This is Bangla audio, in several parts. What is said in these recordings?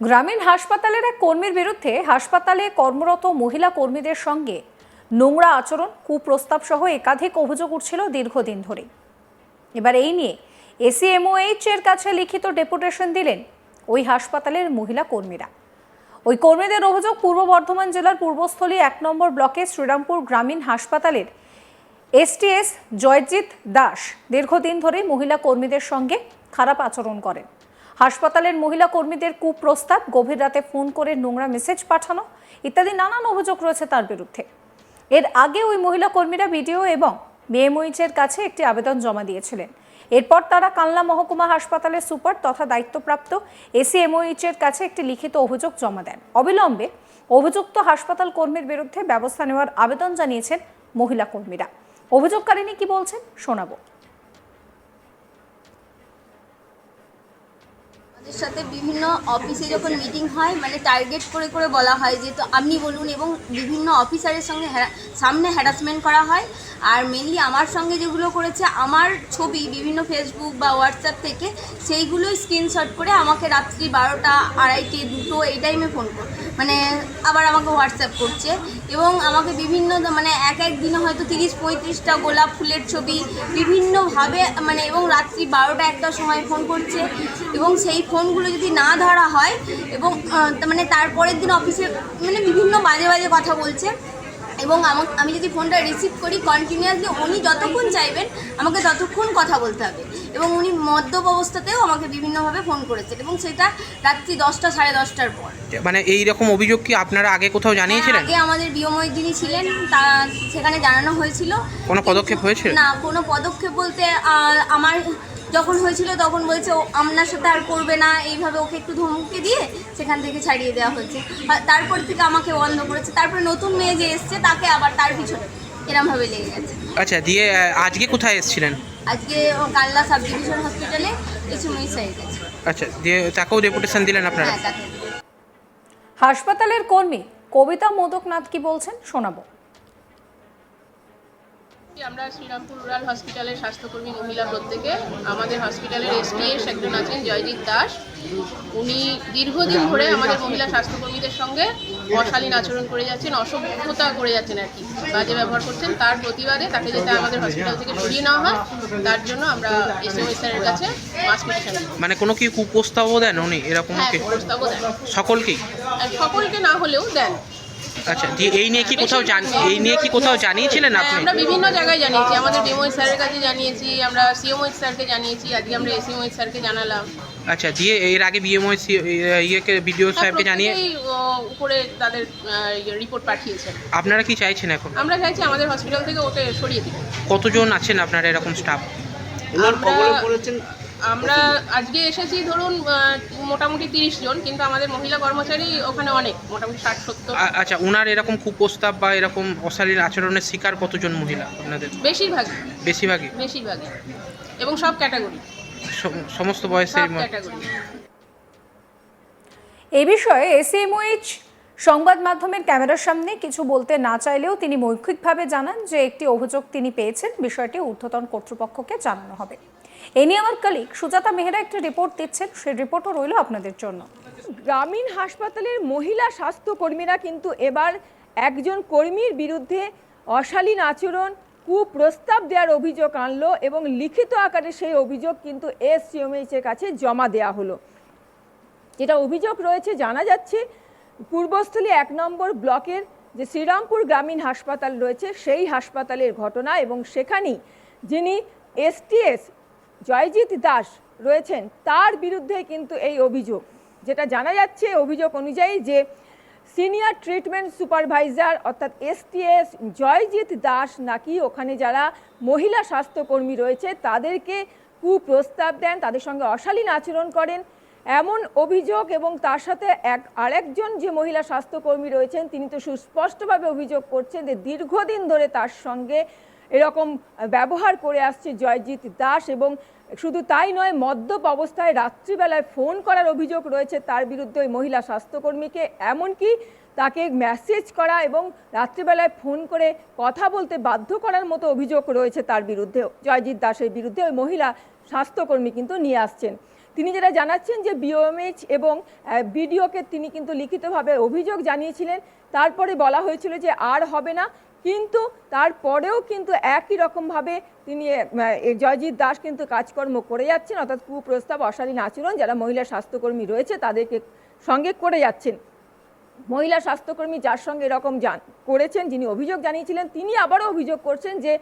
গ্রামীণ হাসপাতালের এক কর্মীর বিরুদ্ধে হাসপাতালে কর্মরত মহিলা কর্মীদের সঙ্গে নোংরা আচরণ, কুপ্রস্তাব সহ একাধিক অভিযোগ উঠছিল দীর্ঘদিন ধরে এবার এই নিয়ে এসিএমওএইচ এর কাছে লিখিত ডেপুটেশন দিলেন ওই হাসপাতালের মহিলা কর্মীরা। ওই কর্মীদের অভিযোগ পূর্ব বর্ধমান জেলার পূর্বস্থলী এক নম্বর ব্লকে শ্রীরামপুর গ্রামীণ হাসপাতালের এসটিএস জয়জিৎ দাস দীর্ঘদিন ধরে মহিলা কর্মীদের সঙ্গে খারাপ আচরণ করেন। হাসপাতালের মহিলা কর্মীদের কুপ্রস্তাব, গভীর রাতে ফোন করে নোংরা মেসেজ পাঠানো ইত্যাদি নানান অভিযোগ রয়েছে তার বিরুদ্ধে। এর আগে ওই মহিলা কর্মীরা বিডিও এবং বিএমওইচের কাছে একটি আবেদন জমা দিয়েছিলেন। এরপর তারা কালনা মহকুমা হাসপাতালের সুপার তথা দায়িত্বপ্রাপ্ত এসিএমওইচ এর কাছে একটি লিখিত অভিযোগ জমা দেন। অবিলম্বে অভিযুক্ত হাসপাতাল কর্মীর বিরুদ্ধে ব্যবস্থা নেওয়ার আবেদন জানিয়েছেন মহিলা কর্মীরা। অভিযোগকারিনী কি বলছেন শোনাবো। সাথে বিভিন্ন অফিসে যখন মিটিং হয় মানে টার্গেট করে করে বলা হয় যে, তো আপনি বলুন। এবং বিভিন্ন অফিসারের সঙ্গে সামনে হ্যারাসমেন্ট করা হয়। আর মেনলি আমার সঙ্গে যেগুলো করেছে, আমার ছবি বিভিন্ন ফেসবুক বা হোয়াটসঅ্যাপ থেকে, সেইগুলোই স্ক্রিনশট করে আমাকে রাত্রি বারোটা, আড়াইটে, দুটো, এই টাইমে ফোন কর মানে আবার আমাকে হোয়াটসঅ্যাপ করছে। এবং আমাকে বিভিন্ন মানে এক এক দিনে হয়তো তিরিশ, পঁয়ত্রিশটা গোলাপ ফুলের ছবি, বিভিন্নভাবে মানে এবং রাত্রি বারোটা, একটা সময় ফোন করছে। এবং সেই ফোনগুলো যদি না ধরা হয় এবং মানে তারপরের দিন অফিসে মানে বিভিন্ন বাজে বাজে কথা বলছে এবং আমা আমি যদি ফোনটা রিসিভ করি কন্টিনিউয়াসলি উনি যতক্ষণ চাইবেন আমাকে ততক্ষণ কথা বলতে হবে এবং উনি মদ্যপ অবস্থাতেও আমাকে বিভিন্নভাবে ফোন করেছেন এবং সেটা রাত্রি দশটা সাড়ে দশটার পর। মানে এই রকম অভিযোগ কি আপনারা আগে কোথাও জানিয়েছিলেন? আগে আমাদের বিয়ময় যিনি ছিলেন তা সেখানে জানানো হয়েছিল। কোনো পদক্ষেপ হয়েছে? না কোনো পদক্ষেপ বলতে আমার যখন হয়েছিল তখন বলছে ও আপনার সাথে আর করবে না। এইভাবে ওকে একটু ধমকে দিয়ে সেখান থেকে ছাড়িয়ে দেওয়া হয়েছে। আর তারপর থেকে আমাকে বন্ধ করেছে। তারপরে নতুন মেয়ে যে এসছে তাকে আবার তার পিছনে এরমভাবে লেগে গেছে। আচ্ছা দিয়ে আজকে কোথায় এসেছিলেন? আজকে ও কাল্লা সাব ডিভিশন হসপিটালে এসে সাইড গেছে। আচ্ছা দিয়ে তাকেও ডেপুটেশন দিলেন আপনারা? হ্যাঁ হাসপাতালের কর্মী কবিতা মোদকনাথ কি বলছেন শোনাবো। আমরা শ্রীরামপুর রুরাল হসপিটালের স্বাস্থ্যকর্মী মহিলা প্রত্যেকে আমাদের হসপিটালের এসপিএস একজন আছেন জয়জিৎ দাস। উনি দীর্ঘদিন ধরে আমাদের মহিলা স্বাস্থ্যকর্মীদের সঙ্গে অশালীন আচরণ করে যাচ্ছেন অসভ্যতা করে যাচ্ছেন আর কি। বাজে ব্যবহার করছেন তার প্রতিবাদে তাকে যাতে আমাদের হসপিটাল থেকে সরিয়ে নেওয়া হয় তার জন্য আমরা এসএমএস স্যারের কাছে মাস পিটিশন মানে কোনো কি কুপ্রস্তাবও দেন উনি এরকম হ্যাঁ সকলকেই? সকলকে না হলেও দেন। আচ্ছা দিয়ে এই নিয়ে কি কোথাও জান এই নিয়ে কি কোথাও জানিয়েছিলেন হ্যাঁ, আপনি? আমরা বিভিন্ন জায়গায় জানিয়েছি। আমাদের ডিমোই স্যারের কাছে জানিয়েছি আমরা সিএমওই স্যারকে জানিয়েছি আজকে আমরা এসিএমওই স্যারকে জানালাম। আচ্ছা দিয়ে এর আগে বিএমও ইয়েকে বিডিও সাহেবকে জানিয়ে উপরে তাদের রিপোর্ট পাঠিয়েছেন। আপনারা কি চাইছেন এখন? আমরা চাইছি আমাদের হসপিটাল থেকে ওকে সরিয়ে দিন কতজন আছেন আপনারা এরকম স্টাফ আমরা আমরা আজকে এসেছি ধরুন মোটামুটি তিরিশ জন কিন্তু আমাদের মহিলা কর্মচারী ওখানে অনেক মোটামুটি ষাট সত্তর। আচ্ছা ওনার এরকম কুপ্রস্তাব বা এরকম অশালীন আচরণের শিকার কতজন মহিলা আপনাদের? বেশিরভাগই। বেশিরভাগই? বেশিরভাগই। এবং সব ক্যাটাগরি। সমস্ত বয়সের ক্যাটাগরি। এই বিষয়ে এসএমওইচ সংবাদ মাধ্যমের ক্যামেরার সামনে কিছু বলতে না চাইলেও তিনি মৌখিকভাবে জানান যে একটি অভিযোগ তিনি পেয়েছেন বিষয়টি ঊর্ধ্বতন কর্তৃপক্ষকে জানানো হবে। এ নিয়ে আমার কলিগ সুজাতা মেহরা একটি রিপোর্ট দিচ্ছেন। সেই রিপোর্টও রইল আপনাদের জন্য। গ্রামীণ হাসপাতালের মহিলা স্বাস্থ্যকর্মীরা কিন্তু এবার একজন কর্মীর বিরুদ্ধে অশালীন আচরণ, কুপ্রস্তাব দেওয়ার অভিযোগ আনলো এবং লিখিত আকারে সেই অভিযোগ কিন্তু এস এর কাছে জমা দেওয়া হলো। যেটা অভিযোগ রয়েছে, জানা যাচ্ছে, পূর্বস্থলী এক নম্বর ব্লকের যে শ্রীরামপুর গ্রামীণ হাসপাতাল রয়েছে, সেই হাসপাতালের ঘটনা এবং সেখানেই যিনি এসটিএস জয়জিৎ দাস রয়েছেন, তার বিরুদ্ধে কিন্তু এই অভিযোগ। যেটা জানা যাচ্ছে অভিযোগ অনুযায়ী যে সিনিয়র ট্রিটমেন্ট সুপারভাইজার অর্থাৎ এসটিএস জয়জিৎ দাস নাকি ওখানে যারা মহিলা স্বাস্থ্যকর্মী রয়েছে, তাদেরকে কুপ্রস্তাব দেন, তাদের সঙ্গে অশালীন আচরণ করেন। এমন অভিযোগ এবং তার সাথে এক আরেকজন যে মহিলা স্বাস্থ্যকর্মী রয়েছেন, তিনি তো সুস্পষ্টভাবে অভিযোগ করছেন যে দীর্ঘদিন ধরে তার সঙ্গে এরকম ব্যবহার করে আসছে জয়জিৎ দাস এবং শুধু তাই নয়, মদ্যপ অবস্থায় রাত্রিবেলায় ফোন করার অভিযোগ রয়েছে তার বিরুদ্ধে ওই মহিলা স্বাস্থ্যকর্মীকে। এমনকি তাকে মেসেজ করা এবং রাত্রিবেলায় ফোন করে কথা বলতে বাধ্য করার মতো অভিযোগ রয়েছে তার বিরুদ্ধেও। জয়জিৎ দাসের বিরুদ্ধে ওই মহিলা স্বাস্থ্যকর্মী কিন্তু নিয়ে আসছেন। তিনি যেটা জানাচ্ছেন যে বিওএমএইচ এবং বিডিওকে তিনি কিন্তু লিখিতভাবে অভিযোগ জানিয়েছিলেন। তারপরে বলা হয়েছিল যে আর হবে না। কিন্তু তারপরেও কিন্তু একই রকমভাবে তিনি জয়জিৎ দাস কিন্তু কাজকর্ম করে যাচ্ছেন। অর্থাৎ কুপ্রস্তাব, অশালীন আচরণ, যারা মহিলা স্বাস্থ্যকর্মী রয়েছে তাদেরকে সঙ্গে করে যাচ্ছেন। মহিলা স্বাস্থ্যকর্মী যার সঙ্গে এরকম জান করেছেন, যিনি অভিযোগ জানিয়েছিলেন, তিনি আবারও অভিযোগ করছেন যে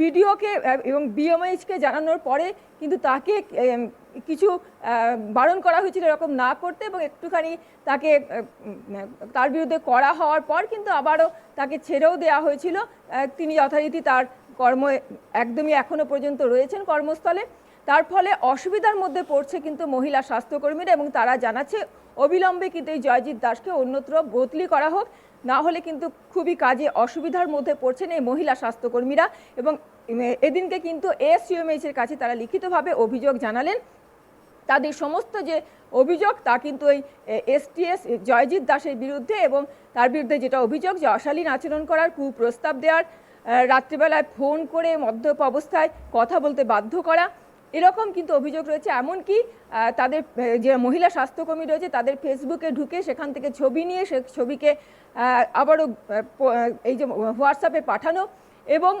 বিডিওকে এবং বিএমএইচকে জানানোর পরে কিন্তু তাকে কিছু বারণ করা হয়েছিল এরকম না করতে এবং একটুখানি তাকে তার বিরুদ্ধে করা হওয়ার পর কিন্তু আবারও তাকে ছেড়েও দেওয়া হয়েছিল। তিনি যথারীতি তার কর্ম একদমই এখনও পর্যন্ত রয়েছেন কর্মস্থলে। তার ফলে অসুবিধার মধ্যে পড়ছে কিন্তু মহিলা স্বাস্থ্যকর্মীরা এবং তারা জানাচ্ছে, অবিলম্বে কিন্তু এই জয়জিৎ দাসকে অন্যত্র বদলি করা হোক। না হলে কিন্তু খুবই কাজে অসুবিধার মধ্যে পড়ছেন এই মহিলা স্বাস্থ্যকর্মীরা এবং এদিনকে কিন্তু এসইউএমএইচ এর কাছে তারা লিখিতভাবে অভিযোগ জানালেন তাদের সমস্ত যে অভিযোগ, তা কিন্তু এই এসটিএস জয়জিৎ দাসের বিরুদ্ধে এবং তার বিরুদ্ধে যেটা অভিযোগ, যে অশালীন আচরণ করার কুপ্রস্তাব দেওয়ার রাত্রিবেলায় ফোন করে মদ্যপ অবস্থায় কথা বলতে বাধ্য করা, এরকম কিন্তু অভিযোগ রয়েছে। এমনকি তাদের যে মহিলা স্বাস্থ্যকর্মী রয়েছে, তাদের ফেসবুকে ঢুকে সেখান থেকে ছবি নিয়ে সে ছবিকে আবারও এই যে হোয়াটসঅ্যাপে পাঠানো এবং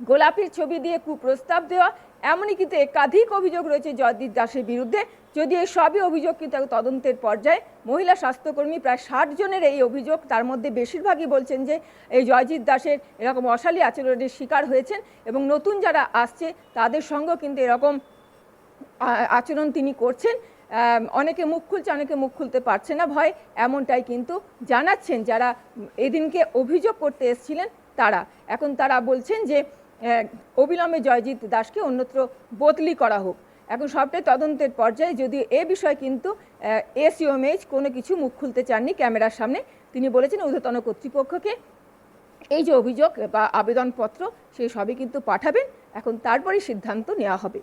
গোলাপির ছবি দিয়ে কুপ্রস্তাব দেওয়া এমনই কিন্তু একাধিক অভিযোগ রয়েছে জয়দীপ দাসের বিরুদ্ধে। যদি এই সবই অভিযোগ, কিন্তু তদন্তের পর্যায়ে মহিলা স্বাস্থ্যকর্মী প্রায় ষাট জনের এই অভিযোগ। তার মধ্যে বেশিরভাগই বলছেন যে এই জয়জিৎ দাসের এরকম অশালী আচরণের শিকার হয়েছেন এবং নতুন যারা আসছে, তাদের সঙ্গেও কিন্তু এরকম আচরণ তিনি করছেন। অনেকে মুখ খুলছে, অনেকে মুখ খুলতে পারছে না। ভয় এমনটাই কিন্তু জানাচ্ছেন যারা এদিনকে অভিযোগ করতে এসেছিলেন তারা। এখন তারা বলছেন যে অবিলম্বে জয়জিৎ দাসকে অন্যত্র বদলি করা হোক। এখন সবটাই তদন্তের পর্যায়ে। যদিও এ বিষয়ে কিন্তু এসইউএমএইচ কোনো কিছু মুখ খুলতে চাননি ক্যামেরার সামনে, তিনি বলেছেন ঊর্ধ্বতন কর্তৃপক্ষকে এই যে অভিযোগ বা আবেদনপত্র, সেই সবই কিন্তু পাঠাবেন। এখন তারপরেই সিদ্ধান্ত নেওয়া হবে।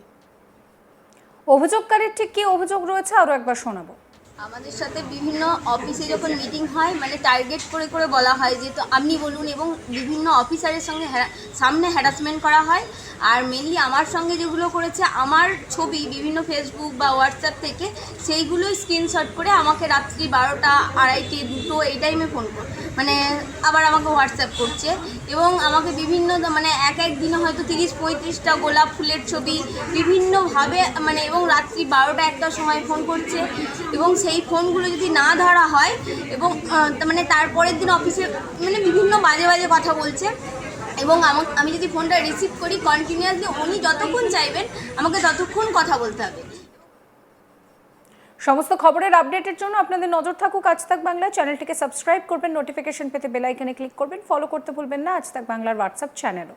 অভিযোগকারীর ঠিক কি অভিযোগ রয়েছে আরও একবার শোনাবো। আমাদের সাথে বিভিন্ন অফিসে যখন মিটিং হয় মানে টার্গেট করে করে বলা হয় যে, তো আপনি বলুন, এবং বিভিন্ন অফিসারের সঙ্গে সামনে হ্যারাসমেন্ট করা হয়। আর মেনলি আমার সঙ্গে যেগুলো করেছে, আমার ছবি, বিভিন্ন ফেসবুক বা হোয়াটসঅ্যাপ থেকে, সেইগুলোই স্ক্রিনশট করে আমাকে রাত্রি বারোটা, আড়াইটে, দুটো, এই টাইমে ফোন করে মানে আবার আমাকে হোয়াটসঅ্যাপ করছে এবং আমাকে বিভিন্ন মানে এক এক দিনে হয়তো তিরিশ, পঁয়ত্রিশটা গোলাপ ফুলের ছবি বিভিন্নভাবে মানে এবং রাত্রি বারোটা একটার সময় ফোন করছে এবং সেই ফোনগুলো যদি না ধরা হয় এবং মানে তারপরের দিন অফিসে মানে বিভিন্ন বাজে বাজে কথা বলছে এবং আমাকে আমি যদি ফোনটা রিসিভ করি কন্টিনিউয়াসলি উনি যতক্ষণ চাইবেন, আমাকে ততক্ষণ কথা বলতে হবে। সমস্ত খবরের আপডেটের জন্য আপনাদের নজর থাকুক আজ তাক বাংলা। চ্যানেলটিকে সাবস্ক্রাইব করবেন নোটিফিকেশন পেতে বেল ক্লিক করবেন। ফলো করতে ভুলবেন না, আজ তাক বাংলার হোয়াটসঅ্যাপ চ্যানেলও